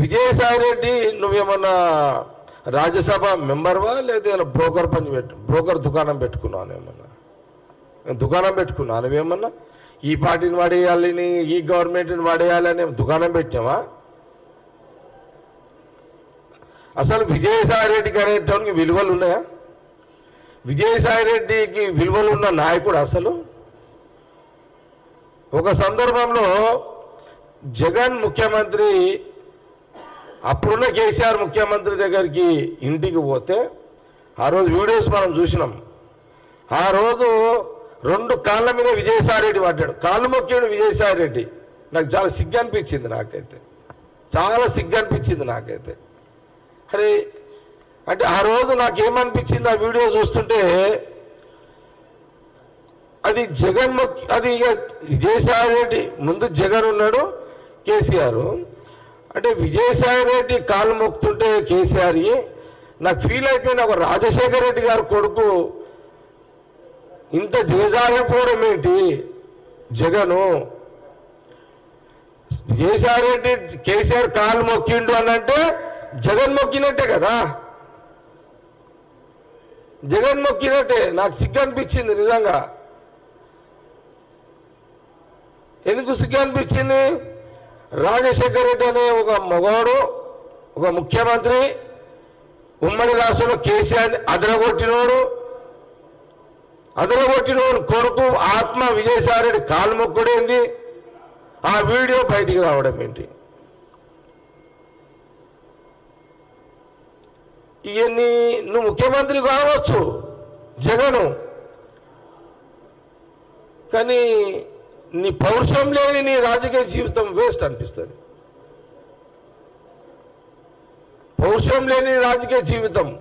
విజయసాయి రెడ్డి నువ్వేమన్నా రాజ్యసభ మెంబర్వా? లేదా ఏమైనా బ్రోకర్ పని పెట్టు బ్రోకర్ దుకాణం పెట్టుకున్నాను ఏమన్నా దుకాణం పెట్టుకున్నాను నువ్వేమన్నా? ఈ పార్టీని వాడేయాలని ఈ గవర్నమెంట్ని వాడేయాలని దుకాణం పెట్టావా అసలు విజయసాయి రెడ్డికి అనేటానికి విలువలు ఉన్నాయా? విజయసాయి రెడ్డికి విలువలు ఉన్న నాయకుడు అసలు? ఒక సందర్భంలో జగన్ ముఖ్యమంత్రి అప్పుడున్న కేసీఆర్ ముఖ్యమంత్రి దగ్గరికి ఇంటికి పోతే ఆ రోజు వీడియోస్ మనం చూసినాం. ఆ రోజు రెండు కాళ్ళ మీద విజయసాయిరెడ్డి పడ్డాడు. కాళ్ళు మొక్కాడు విజయసాయిరెడ్డి. నాకు చాలా సిగ్గు అనిపించింది నాకైతే. చాలా సిగ్గు అనిపించింది నాకైతే. అరే అంటే ఆ రోజు నాకేమనిపించింది ఆ వీడియో చూస్తుంటే అది జగన్ మొక్కి అది ఇక విజయసాయి రెడ్డి ముందు జగన్ ఉన్నాడు కేసీఆర్. అంటే విజయసాయి రెడ్డి కాళ్ళు మొక్కుతుంటే కేసీఆర్ నాకు ఫీల్ అయిపోయింది. ఒక రాజశేఖర రెడ్డి గారి కొడుకు. ఇంత దిగజారిపోవడం ఏంటి? జగను. విజయసాయి రెడ్డి కేసీఆర్ కాళ్ళు మొక్కిండు అని అంటే జగన్ మొక్కినట్టే కదా? జగన్ మొక్కినట్టే. నాకు సిగ్గు అనిపించింది నిజంగా. ఎందుకు సిగ్గు అనిపించింది? రాజశేఖర రెడ్డి అనే ఒక మగవాడు ఒక ముఖ్యమంత్రి ఉమ్మడి రాష్ట్రంలో కేసీఆర్ అదరగొట్టినోడు అదరగొట్టినోడు కొడుకు ఆత్మ విజయసాయిరెడ్డి కాలుమొక్కుడైంది ఆ వీడియో బయటికి రావడం ఏంటి? ఇవన్నీ నువ్వు ముఖ్యమంత్రి కావచ్చు జగను. కానీ నీ పౌరుషం లేని నీ రాజకీయ జీవితం వేస్ట్ అనిపిస్తుంది. పౌరుషం లేని రాజకీయ జీవితం